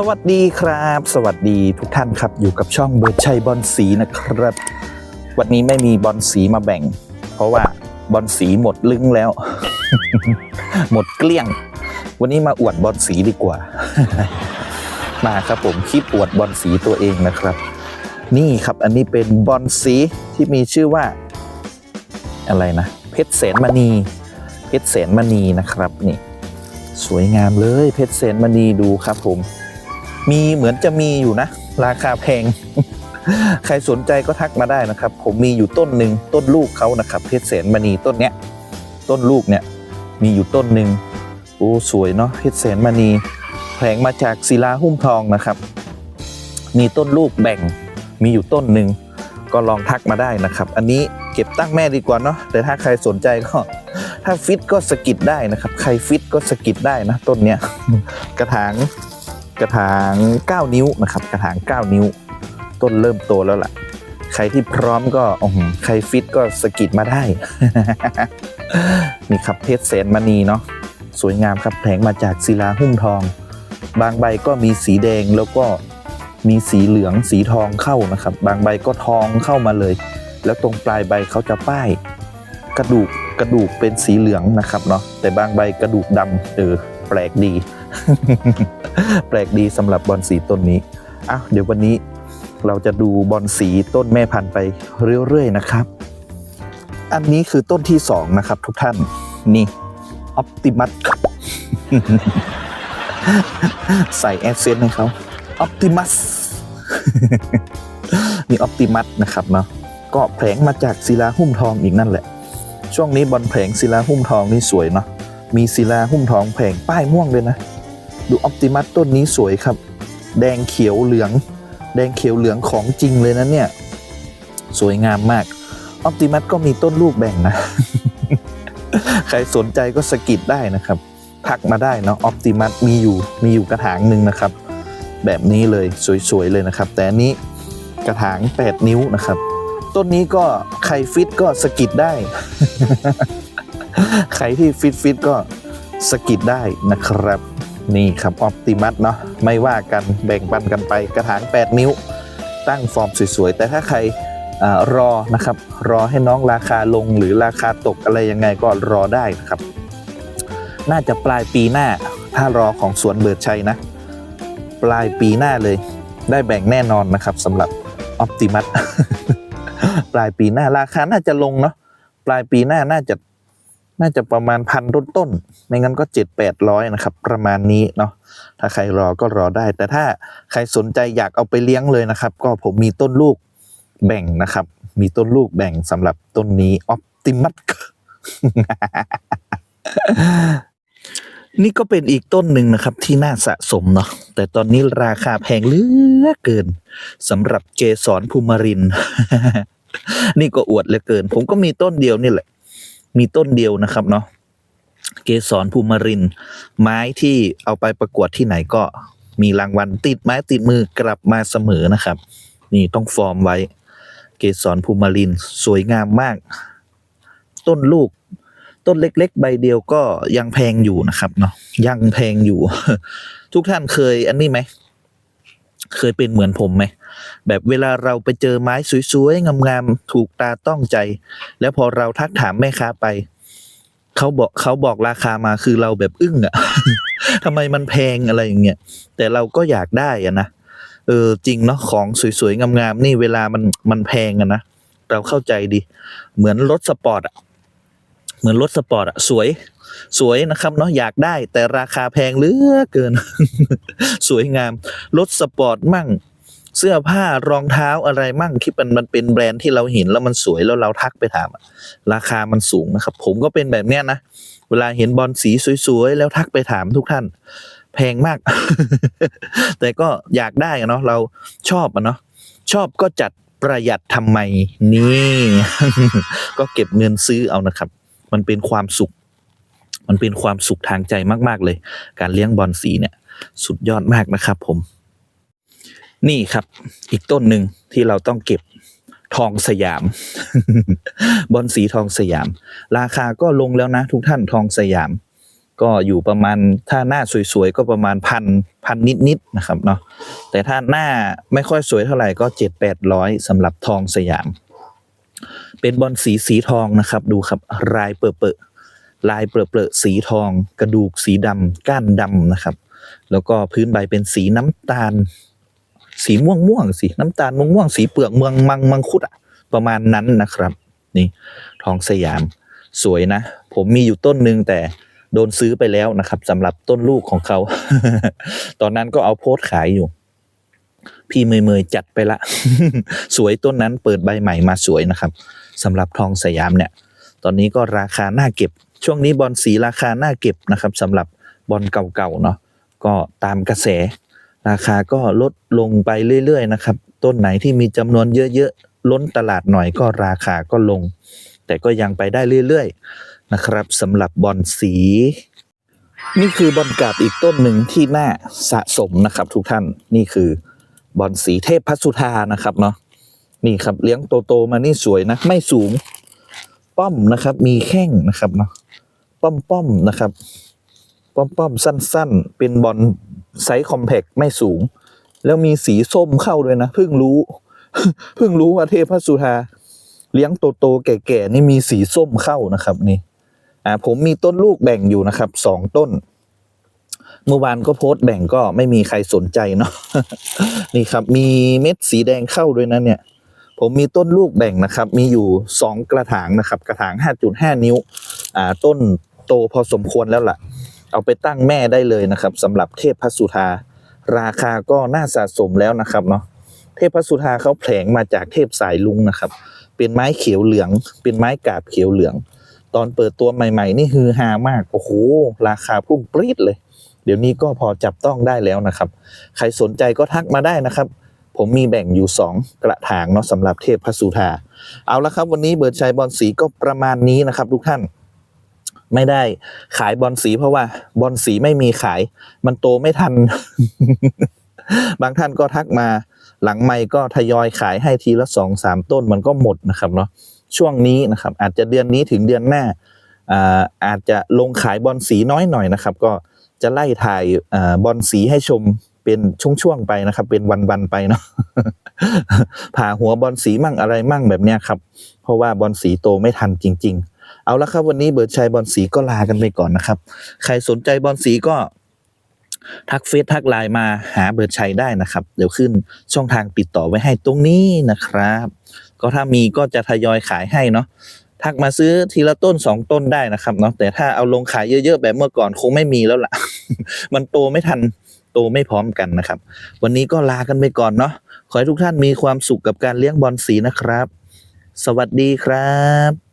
สวัสดีครับ สวัสดีทุกท่านครับ อยู่กับช่องเบิร์ดชัยบอลสีนะครับ วันนี้ไม่มีบอลสีมาแบ่ง เพราะว่าบอลสีหมดลึงแล้ว หมดเกลี้ยง วันนี้มาอวดบอลสีดีกว่า มาครับผมคลิปอวดบอลสีตัวเองนะครับ นี่ครับอันนี้เป็นบอลสีที่มีชื่อว่า อะไรนะ เพชรแสนมณี เพชรแสนมณีนะครับนี่สวยงามเลยเพชรแสนมณีดูครับผม มีเหมือนจะมีอยู่นะ ราคาแพง ใครสนใจก็ทักมาได้นะครับ ผมมีอยู่ต้นหนึ่งต้นลูกเขานะครับ เพชรแสนมณีต้นเนี้ย ต้นลูกเนี่ยมีอยู่ต้นหนึ่งโอ้สวยเนาะเพชรแสนมณีแผงมาจากศิลาหุ้มทองนะครับ มีต้นลูกแบ่งมีอยู่ต้นหนึ่งก็ลองทักมาได้นะครับ อันนี้เก็บตั้งแม่ดีกว่าเนาะแต่ถ้าใครสนใจก็ถ้าฟิตก็สกิดได้นะครับ ใครฟิตก็สกิดได้นะต้นเนี้ยกระถาง กระถาง 9 นิ้วนะครับ กระถาง 9 นิ้ว ต้นเริ่มโตแล้วล่ะ ใครที่พร้อมก็อ๋อใครฟิตก็สกิดมาได้ นี่ครับเพชรแสนมณีเนาะสวยงามครับแผงมาจากศิลาหุ้มทอง บางใบก็มีสีแดงแล้วก็มีสีเหลืองสีทองเข้านะครับ บางใบก็ทองเข้ามาเลย แล้วตรงปลายใบเขาจะป้าย กระดูกกระดูกเป็นสีเหลืองนะครับเนาะแต่บางใบกระดูกดำเออแปลกดี แปลกดีสำหรับบอลสีต้นนี้อ้าวเดี๋ยววันนี้เราจะดูบอลสีต้นแม่พันธุ์ไปเรื่อยๆนะครับ อันนี้คือต้นที่สองนะครับทุกท่านนี่ออ t ติมัสใส่แอคเซนต์ให้เขาออ t ติมัสนี่ออ t ติมัสนะครับเนาะก็แผลงมาจากศิลาหุ้มทองอีกนั่นแหละ ช่วงนี้บอลแผงศิลาหุ้มทองนี่สวยเนาะมีศิลาหุ้มทองแผงป้ายม่วงเลยนะ ดูออ t ติมัสต้นนี้สวยครับ แดงเขียวเหลือง แดงเขียวเหลืองของจริงเลยนะเนี่ย สวยงามมากออ t ติมัสก็มีต้นลูกแบ่งนะ ใครสนใจก็สกิดได้นะครับ ทักมาได้เนาะออ t ติมัสมีอยู่มีอยู่กระถางหนึ่งนะครับ แบบนี้เลยสวยๆเลยนะครับ แต่นี้กระถาง 8 นิ้วนะครับ ต้นนี้ก็ใครฟิตก็สกิดได้ ใครที่ฟิตฟิตก็สกิดได้นะครับ นี่ครับออ t ติมัสเนาะไม่ว่ากันแบ่งปันกันไปกระถาง 8 นิ้ว ตั้งฟอร์มสวยๆ แต่ถ้าใครอรอนะครับ รอให้น้องราคาลงหรือราคาตกอะไรยังไงก็รอได้นะครับ น่าจะปลายปีหน้า ถ้ารอของสวนเบิร์ดชัยนะ ปลายปีหน้าเลย ได้แบ่งแน่นอนนะครับสำหรับออ t ติมัสปลายปีหน้าราคาน่าจะลงเนาะปลายปีหน้าน่าจะ น่าจะประมาณพันต้นต้นๆไม่งั้นก็เจ็ดแปดร้อยนะครับ ประมาณนี้เนาะถ้าใครรอก็รอได้ แต่ถ้าใครสนใจอยากเอาไปเลี้ยงเลยนะครับ ก็ผมมีต้นลูกแบ่งนะครับ มีต้นลูกแบ่งสำหรับต้นนี้ออ t ติมัสนี่ก็เป็นอีกต้นหนึ่งนะครับที่น่าสะสมเนาะแต่ตอนนี้ราคาแพงเหลือเกินสำหรับเกสรภูมิริน นี่ก็อวดเหลือเกิน ผมก็มีต้นเดียวนี่แหละ มีต้นเดียวนะครับเนาะเกสรภูมิริน ไม้ที่เอาไปประกวดที่ไหนก็มีรางวัลติดไม้ติดมือกลับมาเสมอนะครับ นี่ต้องฟอร์มไว้ เกสรภูมิรินสวยงามมาก ต้นลูก ต้นเล็ก ๆ ใบเดียวก็ยังแพงอยู่นะครับเนาะยังแพงอยู่ ทุกท่านเคยอันนี้ไหม เคยเป็นเหมือนผมไหมแบบเวลาเราไปเจอไม้สวยๆงามๆถูกตาต้องใจ แล้วพอเราทักถามแม่ค้าไปเขาบอกเขาบอกราคามาคือเราแบบอึ้งอะทำไมมันแพงอะไรอย่างเงี้ยแต่เราก็อยากได้อะนะเออจริงเนาะของสวยๆงามๆนี่เวลามันมันแพงอะนะเราเข้าใจดี เหมือนรถสปอร์ตอะเหมือนรถสปอร์ตอะสวย สวยนะครับเนาะอยากได้แต่ราคาแพงเหลือเกิน สวยงาม รถสปอร์ตมั่ง เสื้อผ้ารองเท้าอะไรมั่งที่มันมันเป็นแบรนด์ที่เราเห็นแล้วมันสวยแล้วเราทักไปถาม ราคามันสูงนะครับ ผมก็เป็นแบบเนี้ยนะเวลาเห็นบอลสีสวยๆแล้วทักไปถามทุกท่าน แพงมาก แต่ก็อยากได้เนาะเราชอบอะเนาะชอบก็จัดประหยัดทำไมนี่ ก็เก็บเงินซื้อเอานะครับ มันเป็นความสุข มันเป็นความสุขทางใจมาก ๆ เลย การเลี้ยงบอลสีเนี่ย สุดยอดมากนะครับผม นี่ครับ อีกต้นหนึ่งที่เราต้องเก็บทองสยาม บอลสีทองสยาม ราคาก็ลงแล้วนะ ทุกท่านทองสยาม ก็อยู่ประมาณถ้าหน้าสวยๆก็ประมาณพันพันนิดๆนะครับเนาะแต่ถ้าหน้าไม่ค่อยสวยเท่าไหร่ก็เจ็ดแปดร้อยสำหรับทองสยาม เป็นบอลสีสีทองนะครับ ดูครับลายเปอะเปรอะ ลายเปรอะเปรอะสีทอง กระดูกสีดำก้านดำนะครับ แล้วก็พื้นใบเป็นสีน้ำตาล สีม่วงม่วงสีน้ำตาลม่วงม่วงสีเปลือกเมืองมังมังคุดอะประมาณนั้นนะครับ นี่ทองสยามสวยนะ ผมมีอยู่ต้นหนึ่งแต่โดนซื้อไปแล้วนะครับสำหรับต้นลูกของเขา ตอนนั้นก็เอาโพสต์ขายอยู่ พี่เมยเมยจัดไปละ สวยต้นนั้นเปิดใบใหม่มาสวยนะครับสำหรับทองสยามเนี่ย ตอนนี้ก็ราคาน่าเก็บ ช่วงนี้บอลสีราคาน่าเก็บนะครับสำหรับบอลเก่าๆเนาะก็ตามกระแส ราคาก็ลดลงไปเรื่อยๆนะครับ ต้นไหนที่มีจำนวนเยอะๆ ล้นตลาดหน่อยก็ราคาก็ลง แต่ก็ยังไปได้เรื่อยๆนะครับสำหรับบอลสี นี่คือบอลกาบอีกต้นหนึ่งที่น่าสะสมนะครับทุกท่านนี่คือบอลสีเทพพัสุธานะครับเนาะนี่ครับเลี้ยงโตๆมานี่สวยนะ ไม่สูง ป้อมนะครับ มีแข้งนะครับเนาะป้อมป้อมนะครับ ป้อมป้อมสั้น ๆ เป็นบอลไซส์คอมแพคไม่สูง แล้วมีสีส้มเข้าด้วยนะเพิ่งรู้เพิ่งรู้ว่าเทพสุธาเลี้ยงโตๆแก่ๆนี่มีสีส้มเข้านะครับนี่ อ่า ผมมีต้นลูกแบ่งอยู่นะครับสองต้น เมื่อวานก็โพสต์แบ่งก็ไม่มีใครสนใจเนาะนี่ครับ มีเม็ดสีแดงเข้าด้วยนะเนี่ย ผมมีต้นลูกแบ่งนะครับ มีอยู่สองกระถางนะครับ กระถาง 5.5 นิ้วอ่าต้นโตพอสมควรแล้วล่ะ เอาไปตั้งแม่ได้เลยนะครับสำหรับเทพพสุธาราคาก็น่าสะสมแล้วนะครับเนาะเทพพสุธาเขาแผลงมาจากเทพสายลุงนะครับ เป็นไม้เขียวเหลือง เป็นไม้กาบเขียวเหลือง ตอนเปิดตัวใหม่ๆ นี่ฮือฮามากโอ้โหราคาพุ่งปรี๊ดเลย เดี๋ยวนี้ก็พอจับต้องได้แล้วนะครับ ใครสนใจก็ทักมาได้นะครับ ผมมีแบ่งอยู่ 2 กระถางเนาะสำหรับเทพพสุธา เอาละครับวันนี้เบิร์ดชัยบอลสีก็ประมาณนี้นะครับทุกท่าน ไม่ได้ขายบอลสีเพราะว่าบอลสีไม่มีขาย มันโตไม่ทัน บางท่านก็ทักมาหลังไม่ก็ทยอยขายให้ทีละสองสามต้นมันก็หมดนะครับเนาะช่วงนี้นะครับ อาจจะเดือนนี้ถึงเดือนหน้าอาอาจจะลงขายบอลสีน้อยหน่อยนะครับ ก็จะไล่ถ่ายบอลสีให้ชม เป็นช่วงๆไปนะครับ เป็นวันๆไปเนาะผ่าหัวบอลสีมั่งอะไรมั่งแบบเนี้ยครับ เพราะว่าบอลสีโตไม่ทันจริง ๆ เอาละครับ วันนี้เบิร์ดชัยบอลสีก็ลากันไปก่อนนะครับ ใครสนใจบอลสีก็ทักเฟซทักไลน์มาหาเบิร์ดชัยได้นะครับ เดี๋ยวขึ้นช่องทางติดต่อไว้ให้ตรงนี้นะครับ ก็ถ้ามีก็จะทยอยขายให้เนาะทักมาซื้อทีละต้นสองต้นได้นะครับเนาะแต่ถ้าเอาลงขายเยอะๆแบบเมื่อก่อนคงไม่มีแล้วล่ะ มันโตไม่ทัน โตไม่พร้อมกันนะครับ วันนี้ก็ลากันไปก่อนเนาะขอให้ทุกท่านมีความสุขกับการเลี้ยงบอลสีนะครับ สวัสดีครับ